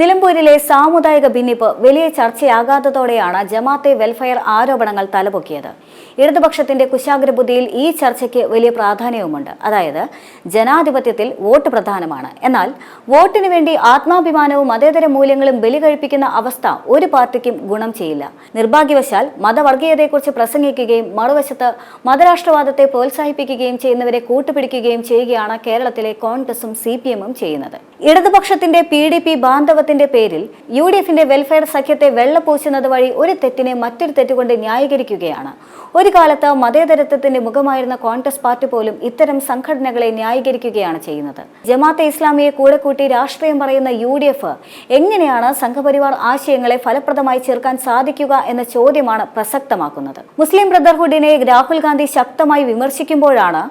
നിലമ്പൂരിലെ സാമുദായിക ഭിന്നിപ്പ് വലിയ ചർച്ചയാകാത്തതോടെയാണ് ജമാഅത്തെ വെൽഫെയർ ആരോപണങ്ങൾ തലപൊക്കിയത്. ഇടതുപക്ഷത്തിന്റെ കുശാഗ്രബുദ്ധിയിൽ ഈ ചർച്ചയ്ക്ക് വലിയ പ്രാധാന്യവുമുണ്ട്. അതായത് ജനാധിപത്യത്തിൽ വോട്ട് പ്രധാനമാണ്. എന്നാൽ വോട്ടിനു വേണ്ടി ആത്മാഭിമാനവും മതേതര മൂല്യങ്ങളും ബലി കഴിപ്പിക്കുന്ന അവസ്ഥ ഒരു പാർട്ടിക്കും ഗുണം ചെയ്യില്ല. നിർഭാഗ്യവശാൽ മതവർഗീയതയെക്കുറിച്ച് പ്രസംഗിക്കുകയും മറുവശത്ത് മതരാഷ്ട്രവാദത്തെ പ്രോത്സാഹിപ്പിക്കുകയും ചെയ്യുന്നവരെ കൂട്ടുപിടിക്കുകയും ചെയ്യുകയാണ് കേരളത്തിലെ കോൺഗ്രസും സി ചെയ്യുന്നത്. ഇടതുപക്ഷത്തിന്റെ പി ഡി പി ബാന്ധവത്തിന്റെ പേരിൽ യു ഡി എഫിന്റെ വെൽഫെയർ സഖ്യത്തെ വെള്ളപൂശുന്നത് വഴി ഒരു തെറ്റിനെ മറ്റൊരു തെറ്റുകൊണ്ട് ന്യായീകരിക്കുകയാണ്. ഒരു കാലത്ത് മതേതരത്വത്തിന്റെ മുഖമായിരുന്ന കോൺഗ്രസ് പാർട്ടി പോലും ഇത്തരം സംഘടനകളെ ന്യായീകരിക്കുകയാണ് ചെയ്യുന്നത്. ജമാഅത്തെ ഇസ്ലാമിയെ കൂടെ കൂട്ടി രാഷ്ട്രീയം പറയുന്ന യു ഡി എഫ് എങ്ങനെയാണ് സംഘപരിവാർ ആശയങ്ങളെ ഫലപ്രദമായി ചേർക്കാൻ സാധിക്കുക എന്ന ചോദ്യമാണ് പ്രസക്തമാക്കുന്നത്. മുസ്ലിം ബ്രദർഹുഡിനെ രാഹുൽ ഗാന്ധി ശക്തമായി വിമർശിക്കുമ്പോഴാണ്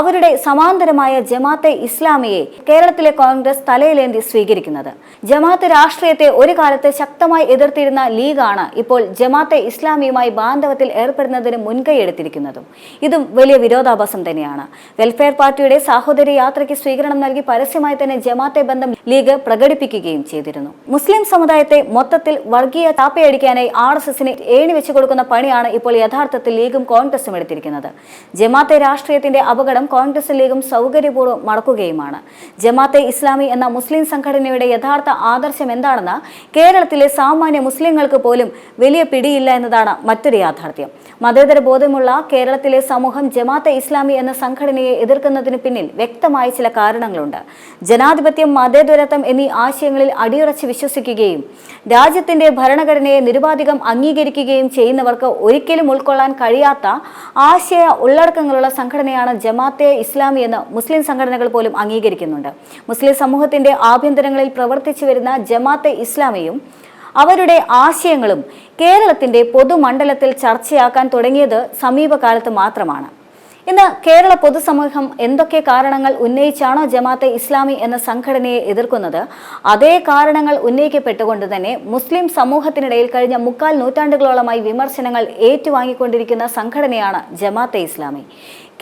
അവരുടെ സമാന്തരമായ ജമാഅത്തെ ഇസ്ലാമിയെ കേരളത്തിലെ കോൺഗ്രസ് തലയിലേന്തി സ്വീകരിക്കുന്നത്. ജമാഅത്ത് രാഷ്ട്രീയത്തെ ഒരു കാലത്ത് ശക്തമായി എതിർത്തിരുന്ന ലീഗാണ് ഇപ്പോൾ ജമാഅത്തെ ഇസ്ലാമിയുമായി ബാന്ധവത്തിൽ ഏർപ്പെടുന്നതിന് മുൻകൈയെടുത്തിരിക്കുന്നതും ഇതും വലിയ വിരോധാഭാസം തന്നെയാണ്. വെൽഫെയർ പാർട്ടിയുടെ സാഹോദര്യ യാത്രയ്ക്ക് സ്വീകരണം നൽകി പരസ്യമായി തന്നെ ജമാഅത്തെ ബന്ധം ലീഗ് പ്രകടിപ്പിക്കുകയും ചെയ്തിരുന്നു. മുസ്ലിം സമുദായത്തെ മൊത്തത്തിൽ വർഗീയ താപ്പയടിക്കാനായി ആർ എസ് എസിന് ഏണി വെച്ചു കൊടുക്കുന്ന പണിയാണ് ഇപ്പോൾ യഥാർത്ഥത്തിൽ ലീഗും കോൺഗ്രസും എടുത്തിരിക്കുന്നത്. ജമാഅത്തെ രാഷ്ട്രീയത്തിന്റെ അപകടം കോൺഗ്രസും ലീഗും സൗകര്യപൂർവം മടക്കുകയുമാണ്. ജമാഅത്തെ ഇസ്ലാമി എന്ന മുസ്ലിം സംഘടനയുടെ യഥാർത്ഥ ആദർശം എന്താണെന്ന് കേരളത്തിലെ സാമാന്യ മുസ്ലിങ്ങൾക്ക് പോലും വലിയ പിടിയില്ല എന്നതാണ് മറ്റൊരു യാഥാർത്ഥ്യം. മതേതര ബോധമുള്ള കേരളത്തിലെ സമൂഹം ജമാഅത്തെ ഇസ്ലാമി എന്ന സംഘടനയെ എതിർക്കുന്നതിന് പിന്നിൽ വ്യക്തമായ ചില കാരണങ്ങളുണ്ട്. ജനാധിപത്യം മതേതരത്വം എന്നീ ആശയങ്ങളിൽ അടിയുറച്ച് വിശ്വസിക്കുകയും രാജ്യത്തിന്റെ ഭരണഘടനയെ നിരുപാധികം അംഗീകരിക്കുകയും ചെയ്യുന്നവർക്ക് ഒരിക്കലും ഉൾക്കൊള്ളാൻ കഴിയാത്ത ആശയ ഉള്ളടക്കങ്ങളുള്ള സംഘടനയാണ് ജമാഅത്തെ ഇസ്ലാമി എന്ന് മുസ്ലിം സംഘടനകൾ പോലും അംഗീകരിക്കുന്നുണ്ട്. മുസ്ലിം സമൂഹത്തിന്റെ ആഭ്യന്തരങ്ങളിൽ പ്രവർത്തിച്ചു വരുന്ന ജമാഅത്തെ ഇസ്ലാമിയും അവരുടെ ആശയങ്ങളും കേരളത്തിന്റെ പൊതുമണ്ഡലത്തിൽ ചർച്ചയാക്കാൻ തുടങ്ങിയത് സമീപകാലത്ത് മാത്രമാണ്. ഇന്ന് കേരള പൊതുസമൂഹം എന്തൊക്കെ കാരണങ്ങൾ ഉന്നയിച്ചാണോ ജമാഅത്തെ ഇസ്ലാമി എന്ന സംഘടനയെ എതിർക്കുന്നത്? അതേ കാരണങ്ങൾ ഉന്നയിക്കപ്പെട്ടുകൊണ്ട് തന്നെ മുസ്ലിം സമൂഹത്തിനിടയിൽ കഴിഞ്ഞ മുക്കാൽ നൂറ്റാണ്ടുകളോളമായി വിമർശനങ്ങൾ ഏറ്റുവാങ്ങിക്കൊണ്ടിരിക്കുന്ന സംഘടനയാണ് ജമാഅത്തെ ഇസ്ലാമി.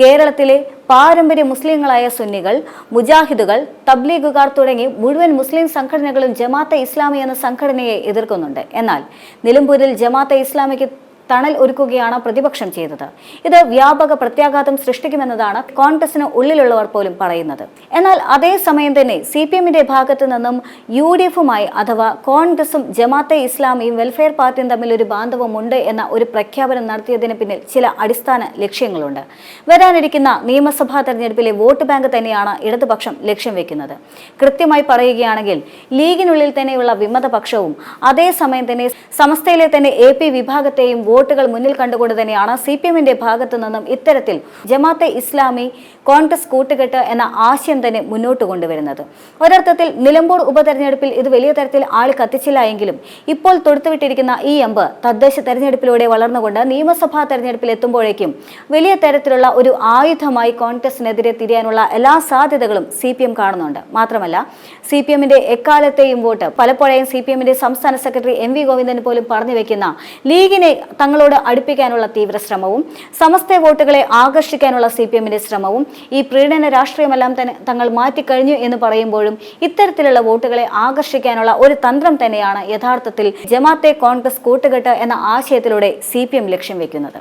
കേരളത്തിലെ പാരമ്പര്യ മുസ്ലിങ്ങളായ സുന്നികൾ മുജാഹിദുകൾ തബ്ലീഗുകാർ തുടങ്ങി മുഴുവൻ മുസ്ലിം സംഘടനകളും ജമാഅത്തെ ഇസ്ലാമി എന്ന സംഘടനയെ എതിർക്കുന്നുണ്ട്. എന്നാൽ നിലമ്പൂരിൽ ജമാഅത്തെ ഇസ്ലാമിക്ക് തണൽ ഒരുക്കുകയാണ് പ്രതിപക്ഷം ചെയ്തത്. ഇത് വ്യാപക പ്രത്യാഘാതം സൃഷ്ടിക്കുമെന്നതാണ് കോൺഗ്രസിന് ഉള്ളിലുള്ളവർ പോലും പറയുന്നത്. എന്നാൽ അതേസമയം തന്നെ സി പി എമ്മിന്റെ ഭാഗത്തു നിന്നും യു ഡി എഫുമായി അഥവാ കോൺഗ്രസും ജമാഅത്തെ ഇസ്ലാമിയും വെൽഫെയർ പാർട്ടിയും തമ്മിൽ ഒരു ബാന്ധവമുണ്ട് എന്ന ഒരു പ്രഖ്യാപനം നടത്തിയതിന് പിന്നിൽ ചില അടിസ്ഥാന ലക്ഷ്യങ്ങളുണ്ട്. വരാനിരിക്കുന്ന നിയമസഭാ തെരഞ്ഞെടുപ്പിലെ വോട്ട് ബാങ്ക് തന്നെയാണ് ഇടതുപക്ഷം ലക്ഷ്യം വെക്കുന്നത്. കൃത്യമായി പറയുകയാണെങ്കിൽ ലീഗിനുള്ളിൽ തന്നെയുള്ള വിമതപക്ഷവും അതേസമയം തന്നെ സമസ്തയിലെ തന്നെ എ പി വിഭാഗത്തെയും വോട്ടുകൾ മുന്നിൽ കണ്ടുകൊണ്ട് തന്നെയാണ് സി പി എമ്മിന്റെ ഭാഗത്തു നിന്നും ഇത്തരത്തിൽ ജമാഅത്തെ ഇസ്ലാമി കോൺഗ്രസ് കൂട്ടുകെട്ട് എന്ന ആശയം തന്നെ മുന്നോട്ട് കൊണ്ടുവരുന്നത്. ഒരർത്ഥത്തിൽ നിലമ്പൂർ ഉപതെരഞ്ഞെടുപ്പിൽ ഇത് വലിയ തരത്തിൽ ആൾ കത്തിച്ചില്ല എങ്കിലും ഇപ്പോൾ തൊടുത്തുവിട്ടിരിക്കുന്ന ഈ എമ്പ് തദ്ദേശ തെരഞ്ഞെടുപ്പിലൂടെ വളർന്നുകൊണ്ട് നിയമസഭാ തെരഞ്ഞെടുപ്പിൽ എത്തുമ്പോഴേക്കും വലിയ തരത്തിലുള്ള ഒരു ആയുധമായി കോൺഗ്രസിനെതിരെ തിരിയാനുള്ള എല്ലാ സാധ്യതകളും സി പി എം കാണുന്നുണ്ട്. മാത്രമല്ല സി പി എമ്മിന്റെ എക്കാലത്തെയും വോട്ട് പലപ്പോഴേയും സി പി എമ്മിന്റെ സംസ്ഥാന സെക്രട്ടറി എം വി ഗോവിന്ദൻ പോലും പറഞ്ഞു വെക്കുന്ന ലീഗിനെ തങ്ങളോട് അടുപ്പിക്കാനുള്ള തീവ്ര ശ്രമവും സമസ്ത വോട്ടുകളെ ആകർഷിക്കാനുള്ള സി പി എമ്മിന്റെ ശ്രമവും ഈ പ്രീണന രാഷ്ട്രീയമെല്ലാം തന്നെ തങ്ങൾ മാറ്റിക്കഴിഞ്ഞു എന്ന് പറയുമ്പോഴും ഇത്തരത്തിലുള്ള വോട്ടുകളെ ആകർഷിക്കാനുള്ള ഒരു തന്ത്രം തന്നെയാണ് യഥാർത്ഥത്തിൽ ജമാത്തെ കോൺഗ്രസ് കൂട്ടുകെട്ട് എന്ന ആശയത്തിലൂടെ സി ലക്ഷ്യം വെക്കുന്നത്.